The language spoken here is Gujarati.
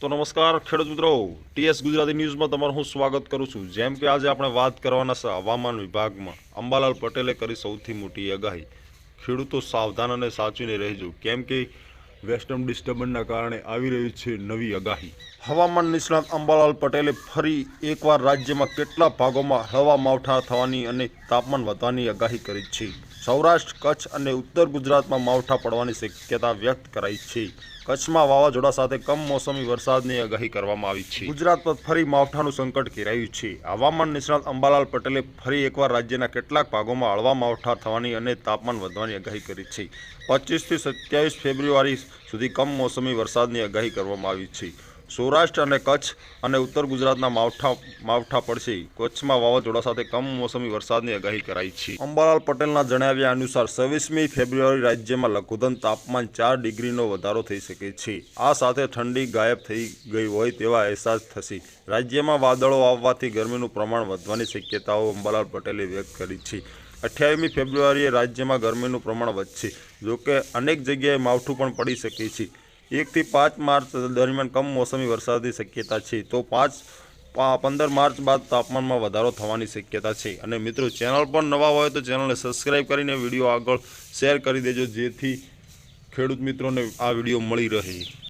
તો નમસ્કાર, ખેડૂત મિત્રો. ટીએસ ગુજરાતી ન્યૂઝમાં તમારું હું સ્વાગત કરું છું. જેમ કે આજે આપણે વાત કરવાના છે હવામાન વિભાગમાં. અંબાલાલ પટેલે કરી સૌથી મોટી આગાહી. ખેડૂતો સાવધાન અને સાચવીને રહેજો. કેમ કે વેસ્ટર્ન ડિસ્ટર્બન્સના કારણે આવી રહી છે નવી આગાહી. હવામાન નિષ્ણાત અંબાલાલ પટેલે ફરી એકવાર રાજ્યમાં કેટલા ભાગોમાં હળવા માવઠા થવાની અને તાપમાન વધવાની આગાહી કરી છે? સૌરાષ્ટ્ર, કચ્છ અને ઉત્તર ગુજરાતમાં માવઠા પડવાની શક્યતા વ્યક્ત કરાઈ છે. કચ્છમાં વાવાઝોડા સાથે કમોસમી વરસાદની આગાહી કરવામાં આવી છે. ગુજરાત પર ફરી માવઠાનું સંકટ ઘેરાયું છે. હવામાન નિષ્ણાત અંબાલાલ પટેલે ફરી એકવાર રાજ્યના કેટલાક ભાગોમાં હળવા માવઠા થવાની અને તાપમાન વધવાની આગાહી કરી છે. પચીસથી સત્યાવીસ ફેબ્રુઆરી સુધી કમોસમી વરસાદની આગાહી કરવામાં આવી છે. સૌરાષ્ટ્ર અને કચ્છ અને ઉત્તર ગુજરાતના માવઠા માવઠા પડશે. કચ્છમાં વાવાઝોડા સાથે કમોસમી વરસાદની આગાહી કરાઈ છે. અંબાલાલ પટેલના જણાવ્યા અનુસાર છવ્વીસમી ફેબ્રુઆરી રાજ્યમાં લઘુત્તમ તાપમાન ચાર ડિગ્રીનો વધારો થઈ શકે છે. આ સાથે ઠંડી ગાયબ થઈ ગઈ હોય તેવા અહેસાસ થશે. રાજ્યમાં વાદળો આવવાથી ગરમીનું પ્રમાણ વધવાની શક્યતાઓ અંબાલાલ પટેલે વ્યક્ત કરી છે. અઠ્યાવીસમી ફેબ્રુઆરીએ રાજ્યમાં ગરમીનું પ્રમાણ વધશે. જોકે અનેક જગ્યાએ માવઠું પણ પડી શકે છે. એકથી પાંચ માર્ચ દરમિયાન કમોસમી વરસાદની શક્યતા છે. તો પાંચ પંદર માર્ચ બાદ તાપમાનમાં વધારો થવાની શક્યતા છે. અને મિત્રો, ચેનલ પર નવા હોય તો ચેનલને સબસ્ક્રાઈબ કરીને વીડિયો આગળ શેર કરી દેજો, જેથી ખેડૂત મિત્રોને આ વીડિયો મળી રહે.